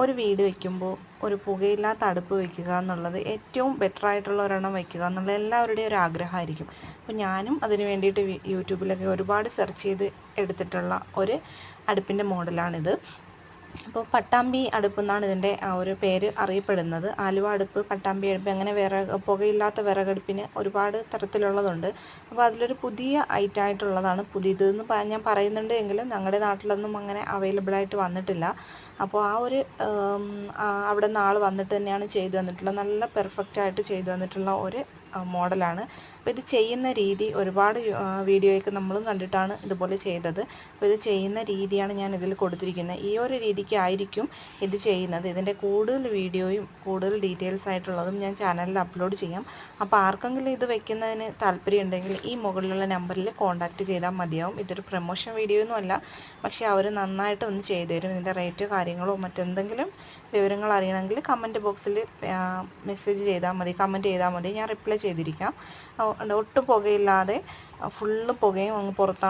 ഒരു വീട് വയ്ക്കുമ്പോൾ ഒരു പുകയില്ലാത്ത അടുപ്പ് വയ്ക്കുക എന്നുള്ളത് ഏറ്റവും ബെറ്റർ ആയിട്ടുള്ള ഒരെണ്ണം വയ്ക്കുക എന്നുള്ളത് എല്ലാവരുടെയും ഒരു ആഗ്രഹമായിരിക്കും. അപ്പോൾ ഞാനും അതിന് വേണ്ടിയിട്ട് യൂട്യൂബിലൊക്കെ ഒരുപാട് സെർച്ച് ചെയ്ത് എടുത്തിട്ടുള്ള ഒരു അടുപ്പിന്റെ മോഡലാണിത് അപ്പോൾ പട്ടാമ്പി അടുപ്പ് എന്നാണ് ഇതിന്റെ ആ ഒരു പേര് അറിയപ്പെടുന്നത്. ആലുവ അടുപ്പ് പട്ടാമ്പി അടുപ്പ് അങ്ങനെ വേറെ പുകയില്ലാത്ത വിറകടുപ്പിന് ഒരുപാട് തരത്തിലുള്ളതുണ്ട്. അപ്പോൾ അതിലൊരു പുതിയ ഐറ്റം ആയിട്ടുള്ളതാണ് പുതിയതെന്ന് എന്ന് ഞാൻ പറയുന്നുണ്ട് എങ്കിലും ഞങ്ങളുടെ നാട്ടിലൊന്നും അങ്ങനെ അവൈലബിൾ ആയിട്ട് വന്നിട്ടില്ല. അപ്പോൾ ആ ഒരു അവിടെ നിന്ന് ആൾ വന്നിട്ട് തന്നെയാണ് ചെയ്തു തന്നിട്ടുള്ളത്. നല്ല പെർഫെക്റ്റ് ആയിട്ട് ചെയ്തു തന്നിട്ടുള്ള ഒരു മോഡലാണ്. അപ്പോൾ ഇത് ചെയ്യുന്ന രീതി ഒരുപാട് വീഡിയോയൊക്കെ നമ്മളും കണ്ടിട്ടാണ് ഇതുപോലെ ചെയ്തത്. അപ്പോൾ ഇത് ചെയ്യുന്ന രീതിയാണ് ഞാൻ ഇതിൽ കൊടുത്തിരിക്കുന്നത്. ഈ ഒരു രീതിക്കായിരിക്കും ഇത് ചെയ്യുന്നത്. ഇതിന്റെ കൂടുതൽ വീഡിയോയും കൂടുതൽ ഡീറ്റെയിൽസ് ആയിട്ടുള്ളതും ഞാൻ ചാനലിൽ അപ്ലോഡ് ചെയ്യാം. അപ്പോൾ ആർക്കെങ്കിലും ഇത് വെക്കുന്നതിന് താല്പര്യമുണ്ടെങ്കിൽ ഈ മുകളിലുള്ള നമ്പറിൽ കോൺടാക്റ്റ് ചെയ്താൽ മതിയാവും. ഇതൊരു പ്രൊമോഷൻ വീഡിയോ ഒന്നുമല്ല പക്ഷേ അവർ നന്നായിട്ട് ഒന്ന് ചെയ്തു തരും. ഇതിന്റെ റേറ്റ് കാര്യങ്ങളോ മറ്റെന്തെങ്കിലും വിവരങ്ങൾ അറിയണമെങ്കിൽ കമന്റ് ബോക്സിൽ മെസ്സേജ് ചെയ്താൽ മതി. കമന്റ് ചെയ്താൽ മതി. ഞാൻ റിപ്ലൈ ചെയ്തിരിക്കാം. ഒട്ടും പുകയില്ലാതെ ഫുള്ള് പുകയും അങ്ങ് പുറത്താണ്